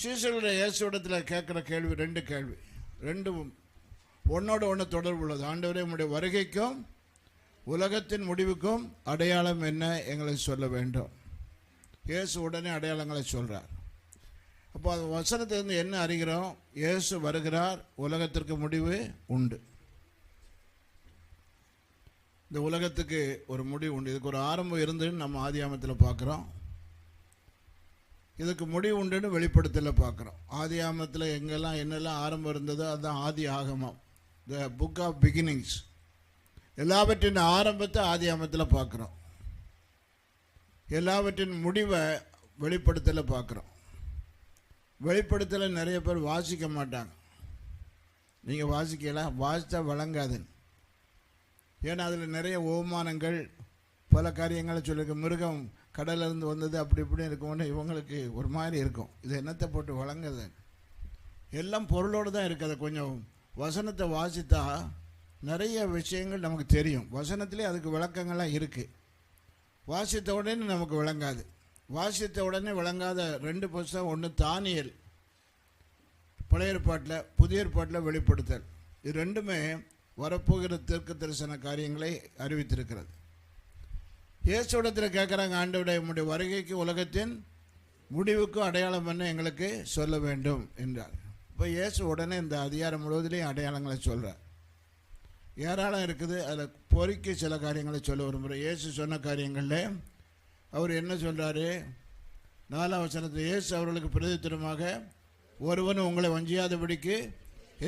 சீசருடைய இயேசுடத்தில் கேட்குற கேள்வி ரெண்டு கேள்வி. ரெண்டும் ஒன்னோட ஒன்று தொடர்பு உள்ளது. ஆண்டவரே உடைய வருகைக்கும் உலகத்தின் முடிவுக்கும் அடையாளம் என்ன எங்களை சொல்ல வேண்டும். இயேசு உடனே அடையாளங்களை சொல்கிறார் அப்போ அந்த வசனத்திலிருந்து என்ன அறிகிறோம்? இயேசு வருகிறார் உலகத்திற்கு முடிவு உண்டு. இந்த உலகத்துக்கு ஒரு முடிவு உண்டு. இதுக்கு ஒரு ஆரம்பம் இருந்துன்னு நம்ம ஆதியாமத்தில் பார்க்குறோம். இதுக்கு முடிவு உண்டுன்னு வெளிப்படுத்தல பார்க்குறோம் ஆதி ஆமத்தில் எங்கெல்லாம் என்னெல்லாம் ஆரம்பம் இருந்ததோ அதுதான் ஆதி ஆகமம். த புக் ஆஃப் பிகினிங்ஸ் எல்லாவற்றின் ஆரம்பத்தை ஆதி ஆமத்தில் பார்க்குறோம் எல்லாவற்றின் முடிவை வெளிப்படுத்தல பார்க்குறோம் வெளிப்படுத்தல நிறைய பேர் வாசிக்க மாட்டாங்க. நீங்கள் வாசிக்கலாம் வாசித்தா வழங்காது ஏன்னா அதில் நிறைய ஓமானங்கள் பல காரியங்களை சொல்லியிருக்கு. மிருகம் கடல்ல வந்தது அப்படி இப்படி இருக்கும்னு இவங்களுக்கு ஒரு மாதிரி இருக்கும். இது என்னத்தை போட்டு வழங்குது? எல்லாம் பொருளோடு தான் இருக்குது கொஞ்சம் வசனத்தை வாசித்தா நிறைய விஷயங்கள் நமக்கு தெரியும். வசனத்திலே அதுக்கு விளக்கங்கள்லாம் இருக்குது வாசித்த உடனே நமக்கு விளங்காது. வாசித்த உடனே விளங்காத ரெண்டு புஸ்தகம் ஒன்று தானியல் பழைய ஏற்பாட்டில் புதிய ஏற்பாட்டில் வெளிப்படுத்தல். இது ரெண்டுமே வரப்போகிற தெற்கு தரிசன காரியங்களை அறிவித்திருக்கிறது. இயேசுடத்தில் கேட்குறாங்க ஆண்டவுடைய உம்முடைய வருகைக்கு உலகத்தின் முடிவுக்கு அடையாளம் என்ன எங்களுக்கு சொல்ல வேண்டும் என்றார். இப்போ இயேசு உடனே இந்த அதிகாரம் முழுவதிலையும் அடையாளங்களை சொல்கிறார் ஏராளம் இருக்குது அதில் பொறிக்க சில காரியங்களை சொல்ல விரும்புகிறேன் இயேசு சொன்ன காரியங்களில் அவர் என்ன சொல்கிறாரு நாலாம் வசனத்தில் இயேசு அவர்களுக்கு பிரதித்திரமாக ஒருவனும் உங்களை வஞ்சியாதபடிக்கு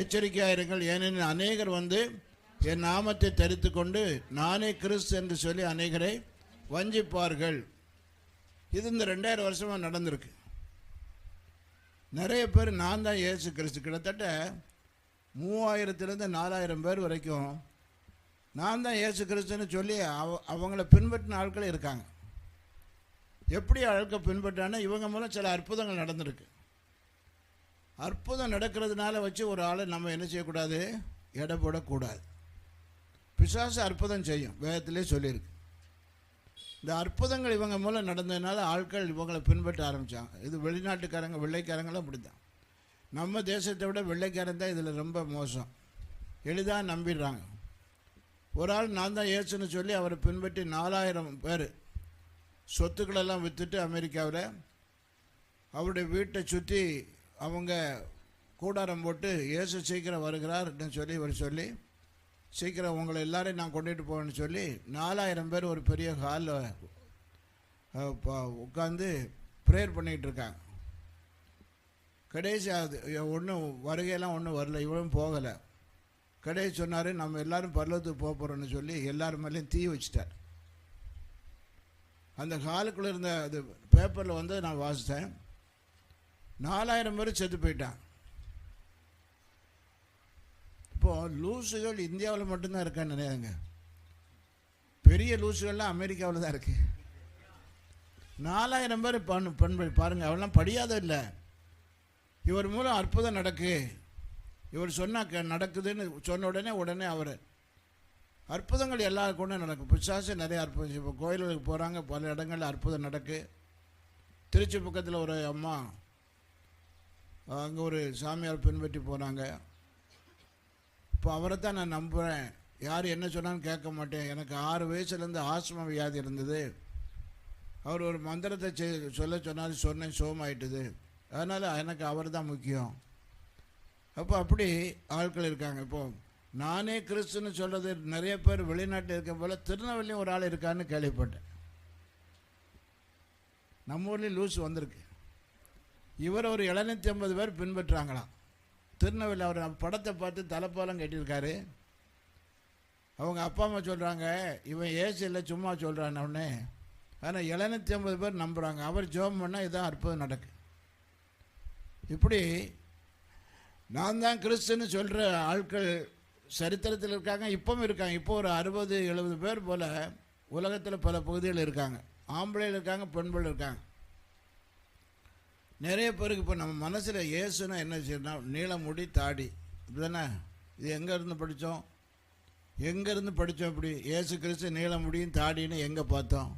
எச்சரிக்கையாக இருங்கள். ஏனெனில் அநேகர் வந்து என் நாமத்தை தரித்து கொண்டு நானே கிறிஸ்து என்று சொல்லி அநேகரை வஞ்சிப்பார்கள். இது இந்த ரெண்டாயிரம் வருஷமாக நடந்திருக்கு. நிறைய பேர் நான் தான் இயேசு கிறிஸ்து. கிட்டத்தட்ட மூவாயிரத்துலேருந்து நாலாயிரம் பேர் வரைக்கும் நான் தான் இயேசு கிறிஸ்துன்னு சொல்லி அவ அவங்கள பின்பற்றின ஆட்கள் இருக்காங்க. எப்படி ஆட்கள் பின்பற்றானா இவங்க மூலம் சில அற்புதங்கள் நடந்திருக்கு. அற்புதம் நடக்கிறதுனால வச்சு ஒரு ஆளை நம்ம என்ன செய்யக்கூடாது? எடை போடக்கூடாது. பிசாசு அற்புதம் செய்யும் வேதத்திலே சொல்லியிருக்கு. இந்த அற்புதங்கள் இவங்க மூலம் நடந்ததுனால ஆட்கள் இவங்களை பின்பற்ற ஆரம்பித்தாங்க இது வெளிநாட்டுக்காரங்க வெள்ளைக்காரங்களும் அப்படி தான் நம்ம தேசத்தை விட வெள்ளைக்காரன் தான் இதில் ரொம்ப மோசம். எளிதாக நம்பிடுறாங்க. ஒரு ஆள் நான் தான் ஏசுன்னு சொல்லி அவரை பின்பற்றி நாலாயிரம் பேர் சொத்துக்களெல்லாம் விற்றுட்டு அமெரிக்காவில் அவருடைய வீட்டை சுற்றி அவங்க கூடாரம் போட்டு இயேசு சீக்கிரம் வருகிறார்னு சொல்லி இவர் சொல்லி சீக்கிரம் உங்களை எல்லாரையும் நான் கொண்டுட்டு போவேன்னு சொல்லி நாலாயிரம் பேர் ஒரு பெரிய ஹாலில் உட்காந்து ப்ரேயர் பண்ணிகிட்டு இருக்காங்க. கடைசி அது ஒன்றும் வருகையெல்லாம் ஒன்றும் வரல இவளும் போகலை. கடைசி சொன்னார் நம்ம எல்லாரும் பல்லவத்துக்கு போக போகிறோன்னு சொல்லி எல்லார் மேலேயும் தீ வச்சிட்டார். அந்த ஹாலுக்குள்ளே இருந்த அது பேப்பரில் வந்து நான் வாசித்தேன். நாலாயிரம் பேர் செத்து போயிட்டான் இப்போது லூசுகள் இந்தியாவில் மட்டும்தான் இருக்கான்னு நினைவாங்க பெரிய லூசுகள்லாம் அமெரிக்காவில் தான் இருக்கு. நாலாயிரம் பேர் பண் பண்பு பாருங்கள் அவெல்லாம் படியாத இல்லை. இவர் மூலம் அற்புதம் நடக்கு. இவர் சொன்னால் நடக்குதுன்னு சொன்ன உடனே உடனே அவர். அற்புதங்கள் எல்லா கொண்டும் நடக்கும். பிசாசு நிறைய அற்புதம் இப்போ கோயில்களுக்கு போகிறாங்க பல இடங்களில் அற்புதம் நடக்கு. திருச்சி பக்கத்தில் ஒரு அம்மா அங்கே ஒரு சாமியார் பின்பற்றி போனாங்க இப்போ அவரை தான் நான் நம்புகிறேன் யார் என்ன சொன்னாலும் கேட்க மாட்டேன். எனக்கு ஆறு வயசுலேருந்து ஆஸ்மா வியாதி இருந்தது. அவர் ஒரு மந்திரத்தை செ சொல்ல சொன்னாலும் சொன்னேன் சோமாயிட்டுது அதனால் எனக்கு அவர் தான் முக்கியம். அப்போ அப்படி ஆட்கள் இருக்காங்க. இப்போ நானே கிறிஸ்துன்னு சொல்கிறது நிறைய பேர் வெளிநாட்டில் இருக்க போல் திருநெல்வேலியும் ஒரு ஆள் இருக்கான்னு கேள்விப்பட்டேன். நம்ம ஊர்லேயும் லூஸ் வந்திருக்கு. இவர் ஒரு எழுநூற்றி ஐம்பது பேர் பின்பற்றுறாங்களாம் திருநெல்வேலி அவர் படத்தை பார்த்து தலைப்பாலம் கட்டியிருக்காரு. அவங்க அப்பா அம்மா சொல்கிறாங்க இவன் ஏசு இல்லை சும்மா சொல்கிறான் உடனே ஆனால் எழுநூற்றி ஐம்பது பேர் நம்புகிறாங்க அவர் ஜோம் பண்ணால் இதான் அற்புதம் நடக்கு. இப்படி நான் தான் கிறிஸ்துன்னு சொல்கிற ஆட்கள் சரித்திரத்தில் இருக்காங்க இப்பவும் இருக்காங்க. இப்போ ஒரு அறுபது எழுபது பேர் போல் உலகத்தில் பல பகுதிகள் இருக்காங்க. ஆம்பளைகள் இருக்காங்க பெண்கள் இருக்காங்க. நிறைய பேருக்கு இப்போ நம்ம மனசில் இயேசுனா என்ன செய்யணும் நீளமுடி தாடி. இப்படிதானே? இது எங்கேருந்து படித்தோம் எங்கேருந்து படித்தோம் இப்படி? ஏசு கிறிஸ்து நீளமுடியும் தாடின்னு எங்கே பார்த்தோம்?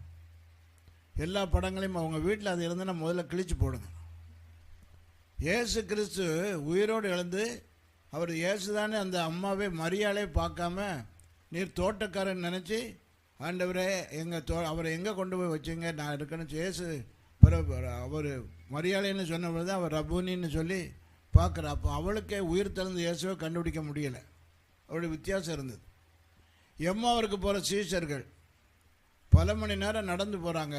எல்லா படங்களையும் அவங்க வீட்டில் அது இருந்ததுன்னா முதல்ல கிழிச்சு போடுங்க. இயேசு கிறிஸ்து உயிரோடு எழுந்து அவர் இயேசு தானே அந்த அம்மாவே மரியாதை பார்க்காம நீர் தோட்டக்காரன் நினச்சி ஆண்டவரே எங்கள் தோ அவரை எங்கே கொண்டு போய் வச்சீங்க? நான் இருக்கணும் இயேசு பிறகு அவர் மரியாதைன்னு சொன்னபோது தான் அவர் ரபூனின்னு சொல்லி பார்க்குறா அப்போ அவளுக்கே உயிர் திறந்து இயேசுவை கண்டுபிடிக்க முடியலை. அவருடைய வித்தியாசம் இருந்தது. எம்மாவருக்கு போகிற சீசர்கள் பல மணி நேரம் நடந்து போகிறாங்க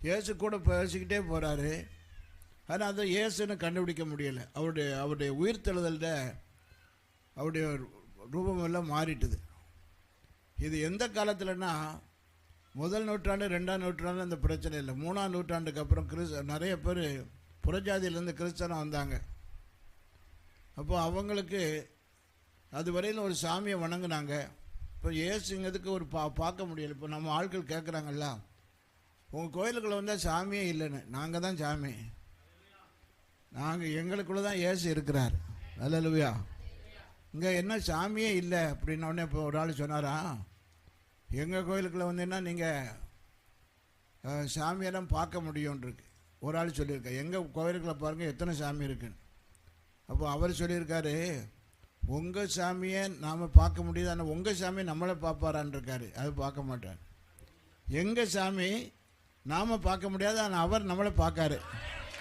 இயேசு கூட பேசிக்கிட்டே போகிறாரு ஆனால் அதை இயேசுன்னு கண்டுபிடிக்க முடியலை. அவருடைய அவருடைய உயிர்த்தெழுதல்ட அவருடைய ரூபமெல்லாம் மாறிட்டுது. இது எந்த காலத்துலன்னா முதல் நூற்றாண்டு ரெண்டாம் நூற்றாண்டு அந்த பிரச்சனை இல்லை. மூணாம் நூற்றாண்டுக்கு அப்புறம் கிறிஸ் நிறைய பேர் புறஜாதியிலேருந்து கிறிஸ்தவம் வந்தாங்க. அப்போ அவங்களுக்கு அது வரையில் ஒரு சாமியை வணங்குனாங்க. இப்போ ஏசுங்கிறதுக்கு ஒரு பா பார்க்க முடியல. இப்போ நம்ம ஆட்கள் கேட்குறாங்கல்ல உங்கள் கோயிலுக்குள்ள வந்தால் சாமியே இல்லைன்னு. நாங்கள் தான் சாமி. நாங்கள் எங்களுக்குள்ளே தான் ஏசு இருக்கிறார். நல்லலுவியா இங்கே என்ன சாமியே இல்லை அப்படின்னோடனே இப்போ ஒரு ஆள் சொன்னாரா? எங்கள் கோயிலுக்குள்ளே வந்தீங்கன்னா நீங்கள் சாமியெல்லாம் பார்க்க முடியும்ன்றிருக்கு. ஒரு ஆள் சொல்லியிருக்காரு எங்கள் கோயிலுக்குள்ள பாருங்கள் எத்தனை சாமி இருக்குன்னு. அப்போ அவர் சொல்லியிருக்காரு உங்கள் சாமியை நாம் பார்க்க முடியுது ஆனால் உங்கள் சாமி நம்மளை பார்ப்பாரான்னு இருக்காரு அது பார்க்க மாட்டார். எங்கள் சாமி நாம் பார்க்க முடியாது ஆனால் அவர் நம்மளை பார்க்காரு.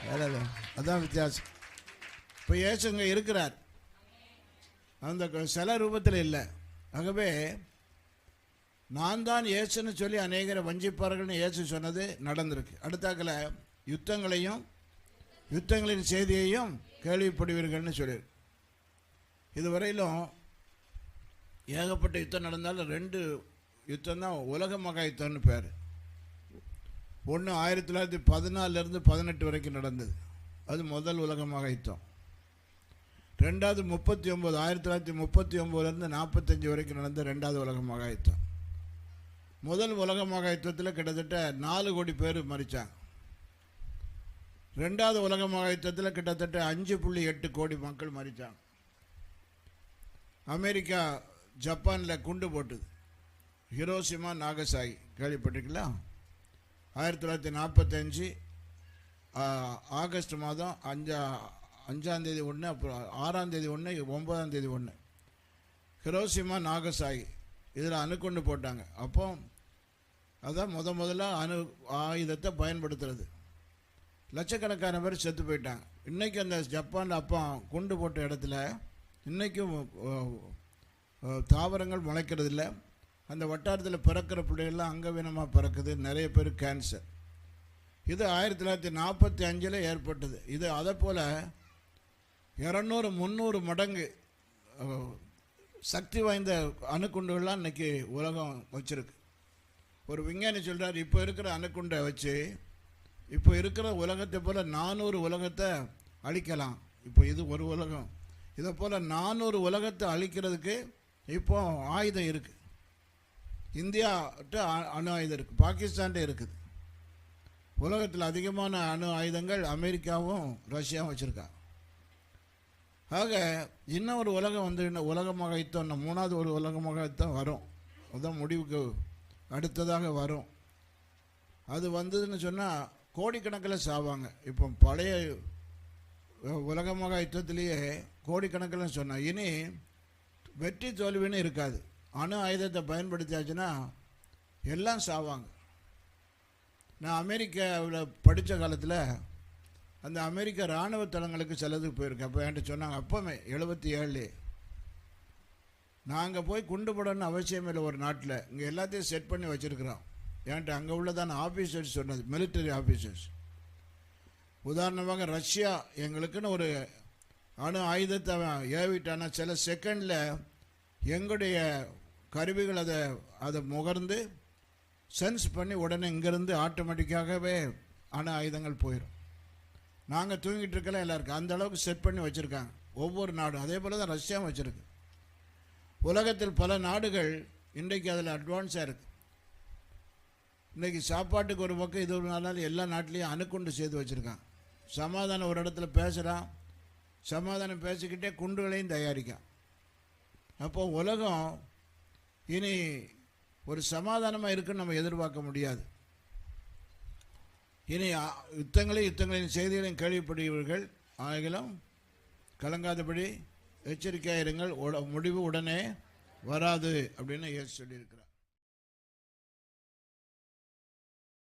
வேற அதான் வித்தியாசம். இப்போ இயேசு இங்கே இருக்கிறார். அந்த சில ரூபத்தில் இல்லை. ஆகவே நான் தான் இயேசுன்னு சொல்லி அநேகரை வஞ்சிப்பார்கள்னு இயேசு சொன்னது நடந்திருக்கு. அடுத்தாக்கில் யுத்தங்களையும் யுத்தங்களின் செய்தியையும் கேள்விப்படுவீர்கள்னு சொல்லியிருக்கு. இதுவரையிலும் ஏகப்பட்ட யுத்தம் நடந்தாலும் ரெண்டு யுத்தம் தான் உலக மகா யுத்தம்னு பேர். ஒன்று ஆயிரத்தி தொள்ளாயிரத்தி பதினாலிருந்து பதினெட்டு வரைக்கும் நடந்தது. அது முதல் உலக மகா யுத்தம். ரெண்டாவது முப்பத்தி ஒம்பது ஆயிரத்தி தொள்ளாயிரத்தி முப்பத்தி ஒம்போதுலேருந்து நாற்பத்தஞ்சு வரைக்கும் நடந்த ரெண்டாவது உலக மகா யுத்தம். முதல் உலக மகா யுத்தத்தில் கிட்டத்தட்ட நாலு கோடி பேர் மறித்தாங்க ரெண்டாவது உலக மகா யுத்தத்தில் கிட்டத்தட்ட அஞ்சு புள்ளி எட்டு கோடி மக்கள் மறித்தாங்க அமெரிக்கா ஜப்பானில் குண்டு போட்டுது. ஹிரோசிமா நாகசாகி கேள்விப்பட்டிருக்கீங்களா? ஆயிரத்தி தொள்ளாயிரத்தி நாற்பத்தஞ்சு ஆகஸ்ட் மாதம் அஞ்சா அஞ்சாந்தேதி ஒன்று அப்புறம் ஆறாந்தேதி ஒன்று ஒம்பதாந்தேதி ஒன்று ஹிரோசிமா நாகசாகி இதில் அணுக்கொண்டு போட்டாங்க. அப்போ அதான் முத முதல்ல அணு ஆயுதத்தை பயன்படுத்துறது. லட்சக்கணக்கான பேர் செத்து போயிட்டாங்க. இன்றைக்கி அந்த ஜப்பான் அப்போ குண்டு போட்ட இடத்துல இன்றைக்கும் தாவரங்கள் முளைக்கிறது இல்லை அந்த வட்டாரத்தில் பிறக்கிற பிள்ளைகள்லாம் அங்கவீனமாக பிறக்குது. நிறைய பேர் கேன்சர் இது ஆயிரத்தி தொள்ளாயிரத்தி நாற்பத்தி அஞ்சில் ஏற்பட்டது. இது அதை போல் இரநூறு முந்நூறு மடங்கு சக்தி வாய்ந்த அணுக்குண்டுகள்லாம் இன்னைக்கு உலகம் வச்சுருக்கு. ஒரு விஞ்ஞானி சொல்கிறார் இப்போ இருக்கிற அணுக்குண்டை வச்சு இப்போ இருக்கிற உலகத்தை போல் நானூறு உலகத்தை அழிக்கலாம். இப்போ இது ஒரு உலகம். இதை போல் நானூறு உலகத்தை அழிக்கிறதுக்கு இப்போ ஆயுதம் இருக்குது இந்தியாட்ட அ- அணு ஆயுதம் இருக்குது பாகிஸ்தான்கிட்ட இருக்குது. உலகத்தில் அதிகமான அணு ஆயுதங்கள் அமெரிக்காவும் ரஷ்யாவும் வச்சுருக்கா. ஆக இன்னும் ஒரு உலகம் வந்து இன்னும் உலகமாக யுத்தம் இன்னும் மூணாவது ஒரு உலகமாக யுத்தம் வரும். அதுதான் முடிவுக்கு அடுத்ததாக வரும். அது வந்ததுன்னு சொன்னால் கோடிக்கணக்கில் சாவாங்க. இப்போ பழைய உலக உலகமாக யுத்தத்திலேயே கோடிக்கணக்கில் சொன்னால் இனி வெற்றி தோல்வின்னு இருக்காது. அணு ஆயுதத்தை பயன்படுத்தியாச்சுன்னா எல்லாம் சாவாங்க. நான் அமெரிக்காவில் படித்த காலத்தில் அந்த அமெரிக்க இராணுவ தளங்களுக்கு செல்லதுக்கு போயிருக்கேன். அப்போ என்கிட்ட சொன்னாங்க அப்போவே எழுபத்தி ஏழு நாங்கள் போய் குண்டு போடணும்னு அவசியம் இல்லை ஒரு நாட்டில். இங்கே எல்லாத்தையும் செட் பண்ணி வச்சுருக்குறோம். ஏன்ட்டு அங்கே உள்ளதான ஆஃபீஸர்ஸ் சொன்னது மிலிட்டரி ஆஃபீஸர்ஸ் உதாரணமாக ரஷ்யா எங்களுக்குன்னு ஒரு அணு ஆயுதத்தை அவன் ஏவிட்டானா சில செகண்டில் எங்களுடைய கருவிகள் அதை அதை முகர்ந்து சென்ஸ் பண்ணி உடனே இங்கேருந்து ஆட்டோமேட்டிக்காகவே அணு ஆயுதங்கள் போயிடும் நாங்கள் தூங்கிட்டு இருக்கலாம் எல்லாருக்கும். அந்த அளவுக்கு செட் பண்ணி வச்சுருக்காங்க. ஒவ்வொரு நாடும். அதே போல் தான் ரஷ்யாவும் வச்சுருக்கு. உலகத்தில் பல நாடுகள் இன்றைக்கு அதில் அட்வான்ஸாக இருக்குது இன்றைக்கி சாப்பாட்டுக்கு ஒரு பக்கம் இது ஒரு நாளாலும் எல்லா நாட்டிலையும் அணுக்குண்டு செய்து வச்சுருக்கான். சமாதானம் ஒரு இடத்துல பேசுகிறான் சமாதானம் பேசிக்கிட்டே குண்டுகளையும் தயாரிக்கான். அப்போ உலகம் இனி ஒரு சமாதானமாக இருக்குன்னு நம்ம எதிர்பார்க்க முடியாது. இனி யுத்தங்களையும் யுத்தங்களின் செய்திகளையும் கேள்விப்படுகிறீர்கள் ஆகிலும் கலங்காதபடி எச்சரிக்கையாக இருங்கள். உட- முடிவு உடனே வராது அப்படின்னு இயேசு சொல்லியிருக்கிறார்.